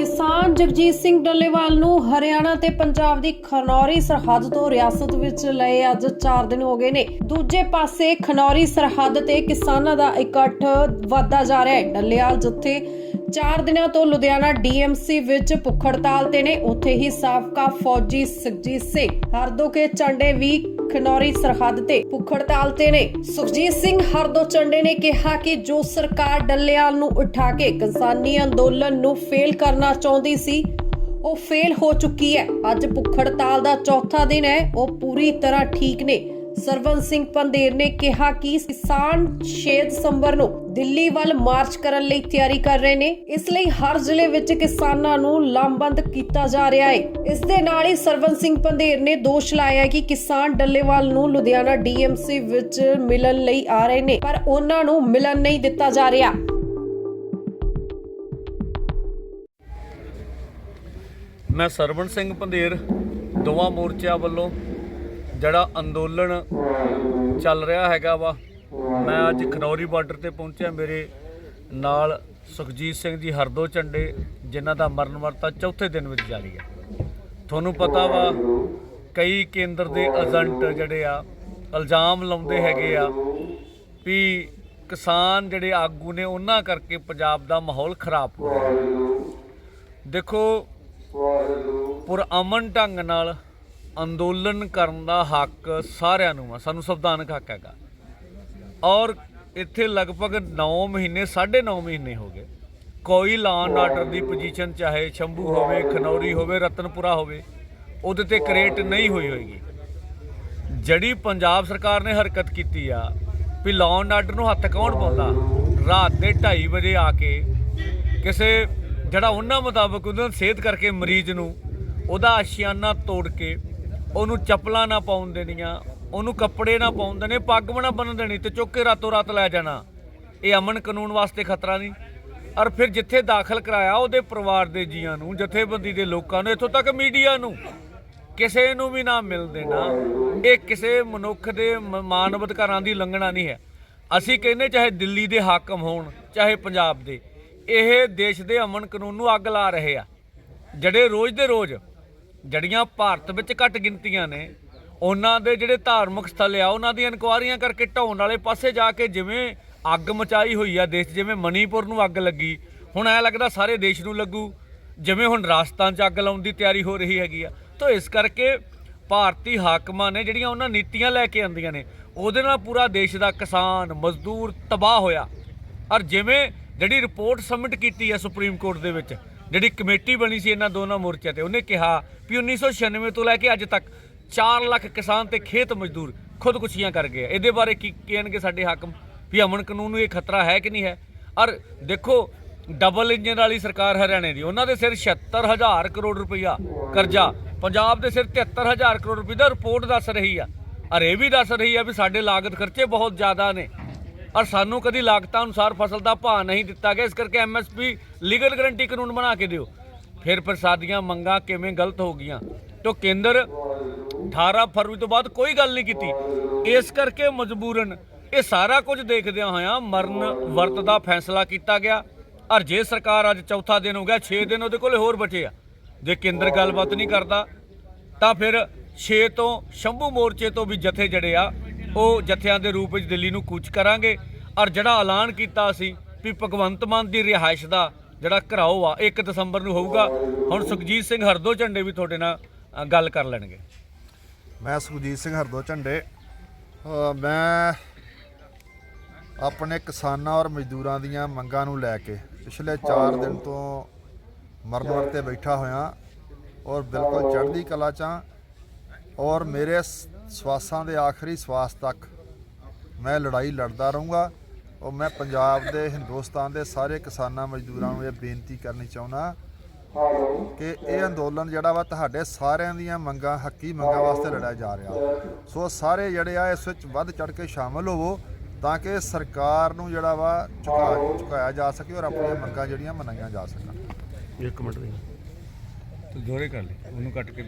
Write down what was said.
ਕਿਸਾਨ ਜਗਜੀਤ ਸਿੰਘ ਡੱਲੇਵਾਲ ਨੂੰ ਹਰਿਆਣਾ ਤੇ ਪੰਜਾਬ ਦੀ ਖਨੌਰੀ ਸਰਹੱਦ ਤੋਂ ਰਿਆਸਤ ਵਿੱਚ ਲਏ ਅੱਜ 4 ਦਿਨ ਹੋ ਗਏ ਨੇ। ਦੂਜੇ ਪਾਸੇ ਖਨੌਰੀ ਸਰਹੱਦ ਤੇ ਕਿਸਾਨਾਂ ਦਾ ਇਕੱਠ ਵਧਦਾ ਜਾ ਰਿਹਾ ਹੈ। ਡੱਲੇਵਾਲ ਜਿੱਥੇ 4 ਦਿਨਾਂ ਤੋਂ ਲੁਧਿਆਣਾ ਡੀਐਮਸੀ ਵਿੱਚ ਭੁੱਖ ਹੜਤਾਲ ਤੇ ਨੇ। ਉੱਥੇ ਹੀ ਸਾਬਕਾ ਫੌਜੀ ਸੁਖਜੀਤ ਸਿੰਘ ਹਰਦੋ ਚੰਡੇ ਵੀ ਖਨੌਰੀ ਸਰਹੱਦ ਤੇ ਭੁੱਖ ਹੜਤਾਲ ਤੇ ਨੇ। ਸੁਖਜੀਤ ਸਿੰਘ, ਹਰਦੋ ਚੰਡੇ ਨੇ ਕਿਹਾ ਕਿ ਜੋ ਸਰਕਾਰ ਡੱਲਿਆਲ ਨੂੰ ਉਠਾ ਕੇ ਕਿਸਾਨੀ ਅੰਦੋਲਨ ਨੂੰ ਫੇਲ ਕਰਨਾ ਚਾਹੁੰਦੀ ਸੀ, ਉਹ ਫੇਲ ਹੋ ਚੁੱਕੀ ਹੈ। ਅੱਜ ਭੁੱਖ ਹੜਤਾਲ ਦਾ ਚੌਥਾ ਦਿਨ ਹੈ, ਉਹ ਪੂਰੀ ਤਰ੍ਹਾਂ ਠੀਕ ਨੇ। ਸਰਵਨ ਸਿੰਘ ਪੰਦੇਰ ਨੇ ਕਿਹਾ ਕਿ ਕਿਸਾਨ 6 ਦਸੰਬਰ ਨੂੰ ਦਿੱਲੀ ਵੱਲ ਮਾਰਚ ਕਰਨ ਲਈ ਤਿਆਰੀ ਕਰ ਰਹੇ ਨੇ। ਇਸ ਲਈ ਹਰ ਜ਼ਿਲ੍ਹੇ ਵਿੱਚ ਕਿਸਾਨਾਂ ਨੂੰ ਲਾਮਬੰਦ ਕੀਤਾ ਜਾ ਰਿਹਾ ਹੈ। ਇਸ ਦੇ ਨਾਲ ਹੀ ਸਰਵਨ ਸਿੰਘ ਪੰਦੇਰ ਨੇ ਦੋਸ਼ ਲਾਇਆ ਕਿ ਕਿਸਾਨ ਡੱਲੇਵਾਲ ਨੂੰ ਲੁਧਿਆਣਾ ਡੀਐਮਸੀ ਵਿੱਚ ਮਿਲਣ ਲਈ ਆ ਰਹੇ ਨੇ, ਪਰ ਉਹਨਾਂ ਨੂੰ ਮਿਲਣ ਨਹੀਂ ਦਿੱਤਾ ਜਾ ਰਿਹਾ। ਮੈਂ ਸਰਵਨ ਸਿੰਘ ਪੰਧੇਰ, ਦੋਵਾਂ ਮੋਰਚਿਆਂ ਵੱਲੋਂ ਜਿਹੜਾ ਅੰਦੋਲਨ ਚੱਲ ਰਿਹਾ ਹੈਗਾ ਵਾ, ਮੈਂ ਅੱਜ ਖਨੌਰੀ ਬਾਰਡਰ ਤੇ ਪਹੁੰਚਿਆ ਮੇਰੇ ਨਾਲ ਸੁਖਜੀਤ ਸਿੰਘ ਜੀ ਹਰਦੋ ਝੰਡੇ, ਜਿਨ੍ਹਾਂ ਦਾ ਮਰਨ ਵਰਤਾ ਚੌਥੇ ਦਿਨ ਵਿੱਚ ਜਾਰੀ ਹੈ। ਤੁਹਾਨੂੰ ਪਤਾ ਵਾ, ਕਈ ਕੇਂਦਰ ਦੇ ਏਜੰਟ ਜਿਹੜੇ ਆ, ਇਲਜ਼ਾਮ ਲਾਉਂਦੇ ਹੈਗੇ ਆ ਵੀ ਕਿਸਾਨ ਜਿਹੜੇ ਆਗੂ ਨੇ, ਉਹਨਾਂ ਕਰਕੇ ਪੰਜਾਬ ਦਾ ਮਾਹੌਲ ਖਰਾਬ ਹੋ ਰਿਹਾ ਦੇਖੋ ਪੁਰ ਅਮਨ ਢੰਗ ਨਾਲ ਅੰਦੋਲਨ ਕਰਨ ਦਾ ਹੱਕ ਸਾਰਿਆਂ ਨੂੰ ਆ, ਸਾਨੂੰ ਸੰਵਿਧਾਨਕ ਹੱਕ ਹੈਗਾ। ਔਰ ਇੱਥੇ ਲਗਭਗ 9 ਮਹੀਨੇ 9.5 ਮਹੀਨੇ ਹੋ ਗਏ। ਕੋਈ ਲਾਅਨ ਆਰਡਰ ਦੀ ਪੋਜੀਸ਼ਨ ਚਾਹੇ ਸ਼ੰਭੂ ਹੋਵੇ, ਖਨੌਰੀ ਹੋਵੇ, ਰਤਨਪੁਰਾ ਹੋਵੇ, ਉਹਦੇ ਤੇ ਕ੍ਰੀਏਟ ਨਹੀਂ ਹੋਈ ਹੋਏਗੀ। ਜਿਹੜੀ ਪੰਜਾਬ ਸਰਕਾਰ ਨੇ ਹਰਕਤ ਕੀਤੀ ਆ ਵੀ ਲਾਅਨ ਆਰਡਰ ਨੂੰ ਹੱਥ ਕੌਣ ਪਾਉਂਦਾ? ਰਾਤ ਦੇ 2:30 ਵਜੇ ਆ ਕੇ ਕਿਸੇ, ਜਿਹੜਾ ਉਹਨਾਂ ਮੁਤਾਬਕ ਉਹਨਾਂ ਨੂੰ ਸਿਹਤ ਕਰਕੇ ਮਰੀਜ਼ ਨੂੰ, ਉਹਦਾ ਆਸ਼ਿਆਨਾ ਤੋੜ ਕੇ ਉਹਨੂੰ ਚੱਪਲਾਂ ਨਾ ਪਾਉਣ ਦੇਣੀਆਂ, ਉਹਨੂੰ ਕੱਪੜੇ ਨਾ ਪਾਉਣ ਦੇਣੇ, ਪੱਗ ਵੀ ਨਾ ਬੰਨ੍ਹ ਦੇਣੀ ਤੇ ਚੁੱਕ ਕੇ ਰਾਤੋਂ ਰਾਤ ਲੈ ਜਾਣਾ। ਇਹ ਅਮਨ ਕਾਨੂੰਨ ਵਾਸਤੇ ਖਤਰਾ ਨਹੀਂ। ਔਰ ਫਿਰ ਜਿੱਥੇ ਦਾਖਲ ਕਰਾਇਆ ਉਹਦੇ ਪਰਿਵਾਰ ਦੇ ਜੀਆਂ ਨੂੰ, ਜਥੇਬੰਦੀ ਦੇ ਲੋਕਾਂ ਨੂੰ, ਇੱਥੋਂ ਤੱਕ ਮੀਡੀਆ ਨੂੰ। ਕਿਸੇ ਨੂੰ ਵੀ ਨਾ ਮਿਲ ਦੇਣਾ। ਇਹ ਕਿਸੇ ਮਨੁੱਖ ਦੇ ਮਾਨਵ ਅਧਿਕਾਰਾਂ ਦੀ ਉਲੰਘਣਾ ਨਹੀਂ ਹੈ। ਅਸੀਂ ਕਹਿੰਦੇ ਚਾਹੇ ਦਿੱਲੀ ਦੇ ਹਾਕਮ ਹੋਣ, ਚਾਹੇ ਪੰਜਾਬ ਦੇ। ਇਹ ਦੇਸ਼ ਦੇ ਅਮਨ ਕਾਨੂੰਨ ਨੂੰ ਅੱਗ ਲਾ ਰਹੇ ਆ। ਜਿਹੜੇ ਰੋਜ਼ ਦੇ ਰੋਜ਼ ਜੜੀਆਂ ਭਾਰਤ ਵਿੱਚ ਘੱਟ ਗਿਣਤੀਆਂ ਨੇ, ਉਹਨਾਂ ਦੇ ਜਿਹੜੇ ਧਾਰਮਿਕ ਸਥਲ ਆ, ਉਹਨਾਂ ਦੀਆਂ ਇਨਕੁਆਰੀਆਂ ਕਰਕੇ ਢਾਉਣ ਵਾਲੇ ਪਾਸੇ ਜਾ ਕੇ ਜਿਵੇਂ ਅੱਗ ਮਚਾਈ ਹੋਈ ਆ ਦੇਸ਼ ਜਿਵੇਂ ਮਨੀਪੁਰ ਨੂੰ ਅੱਗ ਲੱਗੀ, ਹੁਣ ਐ ਲੱਗਦਾ ਸਾਰੇ ਦੇਸ਼ ਨੂੰ ਲੱਗੂ, ਜਿਵੇਂ ਹੁਣ ਰਾਜਸਥਾਨ 'ਚ ਅੱਗ ਲਾਉਣ ਦੀ ਤਿਆਰੀ ਹੋ ਰਹੀ ਹੈਗੀ ਆ। ਤਾਂ ਇਸ ਕਰਕੇ ਭਾਰਤੀ ਹਾਕਮਾਂ ਨੇ ਜਿਹੜੀਆਂ ਉਹਨਾਂ ਨੀਤੀਆਂ ਲੈ ਕੇ ਆਂਦੀਆਂ ਨੇ, ਉਹਦੇ ਨਾਲ ਪੂਰਾ ਦੇਸ਼ ਦਾ ਕਿਸਾਨ, ਮਜ਼ਦੂਰ ਤਬਾਹ ਹੋਇਆ। ਔਰ ਜਿਵੇਂ ਜਿਹੜੀ ਰਿਪੋਰਟ ਸਬਮਿਟ ਕੀਤੀ ਹੈ ਸੁਪਰੀਮ ਕੋਰਟ ਦੇ ਵਿੱਚ ਜਿਹੜੀ ਕਮੇਟੀ ਬਣੀ ਸੀ ਇਹਨਾਂ ਦੋਨਾਂ ਮੋਰਚਿਆਂ ਤੇ, ਉਹਨੇ ਕਿਹਾ ਵੀ 1996 ਤੋਂ ਲੈ ਕੇ ਅੱਜ ਤੱਕ 4 ਲੱਖ ਕਿਸਾਨ ਤੇ ਖੇਤ ਮਜ਼ਦੂਰ ਖੁਦਕੁਸ਼ੀਆਂ ਕਰ ਗਏ ਆ। ਇਹਦੇ ਬਾਰੇ ਕੀ ਕਹਿਣਗੇ ਸਾਡੇ ਹਾਕਮ? ਵੀ ਅਮਨ ਕਾਨੂੰਨ ਨੂੰ ਇਹ ਖਤਰਾ ਹੈ ਕਿ ਨਹੀਂ ਹੈ? ਔਰ ਦੇਖੋ ਡਬਲ ਇੰਜਨ ਵਾਲੀ ਸਰਕਾਰ ਹਰਿਆਣੇ ਦੀ, ਉਹਨਾਂ ਦੇ ਸਿਰ 76000 ਕਰੋੜ ਰੁਪਈਆ ਕਰਜ਼ਾ, ਪੰਜਾਬ ਦੇ ਸਿਰ 73000 ਕਰੋੜ ਰੁਪਏ ਦਾ ਰਿਪੋਰਟ ਦੱਸ ਰਹੀ ਆ। ਔਰ ਇਹ ਵੀ ਦੱਸ ਰਹੀ ਆ ਵੀ ਸਾਡੇ ਲਾਗਤ ਖਰਚੇ ਬਹੁਤ ਜ਼ਿਆਦਾ ਨੇ। ਔਰ ਸਾਨੂੰ ਕਦੀ ਲਾਗਤਾਂ ਅਨੁਸਾਰ ਫਸਲ ਦਾ ਭਾਅ ਨਹੀਂ ਦਿੱਤਾ ਗਿਆ, ਇਸ ਕਰਕੇ ਐਮਐਸਪੀ ਲੀਗਲ ਗਰੰਟੀ ਕਾਨੂੰਨ ਬਣਾ ਕੇ ਦਿਓ। ਫਿਰ ਪ੍ਰਸਾਦੀਆਂ ਮੰਗਾਂ ਕਿਵੇਂ ਗਲਤ ਹੋ ਗਈਆਂ? ਤੋਂ ਕੇਂਦਰ 18 ਫਰਵਰੀ ਤੋਂ ਬਾਅਦ ਕੋਈ ਗੱਲ ਨਹੀਂ ਕੀਤੀ। ਇਸ ਕਰਕੇ ਮਜਬੂਰਨ ਇਹ ਸਾਰਾ ਕੁਝ ਦੇਖਦਿਆਂ ਹੋਇਆਂ ਮਰਨ ਵਰਤ ਦਾ ਫੈਸਲਾ ਕੀਤਾ ਗਿਆ। ਔਰ ਜੇ ਸਰਕਾਰ ਅੱਜ ਚੌਥਾ ਦਿਨ ਹੋ ਗਿਆ 6 ਦਿਨ ਉਹਦੇ ਕੋਲੇ ਹੋਰ ਬਚੇ ਆ। ਜੇ ਕੇਂਦਰ ਗੱਲਬਾਤ ਨਹੀਂ ਕਰਦਾ, ਤਾਂ ਫਿਰ 6 ਤੋਂ ਸ਼ੰਭੂ ਮੋਰਚੇ ਤੋਂ ਵੀ ਜਥੇ ਜੜੇ ਆ। ਉਹ ਜਥਿਆਂ ਦੇ ਰੂਪ ਵਿੱਚ ਦਿੱਲੀ ਨੂੰ ਕੂਚ ਕਰਾਂਗੇ। ਔਰ ਜਿਹੜਾ ਐਲਾਨ ਕੀਤਾ ਸੀ ਵੀ ਭਗਵੰਤ ਮਾਨ ਦੀ ਰਿਹਾਇਸ਼ ਦਾ ਜਿਹੜਾ ਘਰਾਓ ਆ 1 ਦਸੰਬਰ ਨੂੰ ਹੋਊਗਾ। ਹੁਣ ਸੁਖਜੀਤ ਸਿੰਘ ਹਰਦੋ ਝੰਡੇ ਵੀ ਤੁਹਾਡੇ ਨਾਲ ਗੱਲ ਕਰ ਲੈਣਗੇ। ਮੈਂ ਸੁਖਜੀਤ ਸਿੰਘ ਹਰਦੋ ਝੰਡੇ। ਮੈਂ ਆਪਣੇ ਕਿਸਾਨਾਂ ਔਰ ਮਜ਼ਦੂਰਾਂ ਦੀਆਂ ਮੰਗਾਂ ਨੂੰ ਲੈ ਕੇ ਪਿਛਲੇ 4 ਦਿਨ ਤੋਂ ਮਰਨ 'ਤੇ ਬੈਠਾ ਹੋਇਆ ਔਰ ਬਿਲਕੁਲ ਚੜ੍ਹਦੀ ਕਲਾ ਚਾਂ ਔਰ ਮੇਰੇ ਸਵਾਸਾਂ ਦੇ ਆਖਰੀ ਸਵਾਸ ਤੱਕ ਮੈਂ ਲੜਾਈ ਲੜਦਾ ਰਹੂੰਗਾ। ਔਰ ਮੈਂ ਪੰਜਾਬ ਦੇ ਹਿੰਦੁਸਤਾਨ ਦੇ ਸਾਰੇ ਕਿਸਾਨਾਂ ਮਜ਼ਦੂਰਾਂ ਨੂੰ ਇਹ ਬੇਨਤੀ ਕਰਨੀ ਚਾਹੁੰਦਾ ਕਿ ਇਹ ਅੰਦੋਲਨ ਜਿਹੜਾ ਵਾ ਤੁਹਾਡੇ ਸਾਰਿਆਂ ਦੀਆਂ ਮੰਗਾਂ ਹੱਕੀ ਮੰਗਾਂ ਵਾਸਤੇ ਲੜਿਆ ਜਾ ਰਿਹਾ। ਸੋ ਸਾਰੇ ਜਿਹੜੇ ਆ ਇਸ ਵਿੱਚ ਵੱਧ ਚੜ ਕੇ ਸ਼ਾਮਲ ਹੋਵੋ ਤਾਂ ਕਿ ਸਰਕਾਰ ਨੂੰ ਜਿਹੜਾ ਵਾ ਝੁਕਾ ਝੁਕਾਇਆ ਜਾ ਸਕੇ ਔਰ ਆਪਣੀਆਂ ਮੰਗਾਂ ਜਿਹੜੀਆਂ ਮਨਾਈਆਂ ਜਾ ਸਕਣ। ਇੱਕ ਮਿੰਟ ਤੂੰ ਦੋਰੇ ਕਰ ਲੈ ਉਹਨੂੰ ਕੱਟ ਕੇ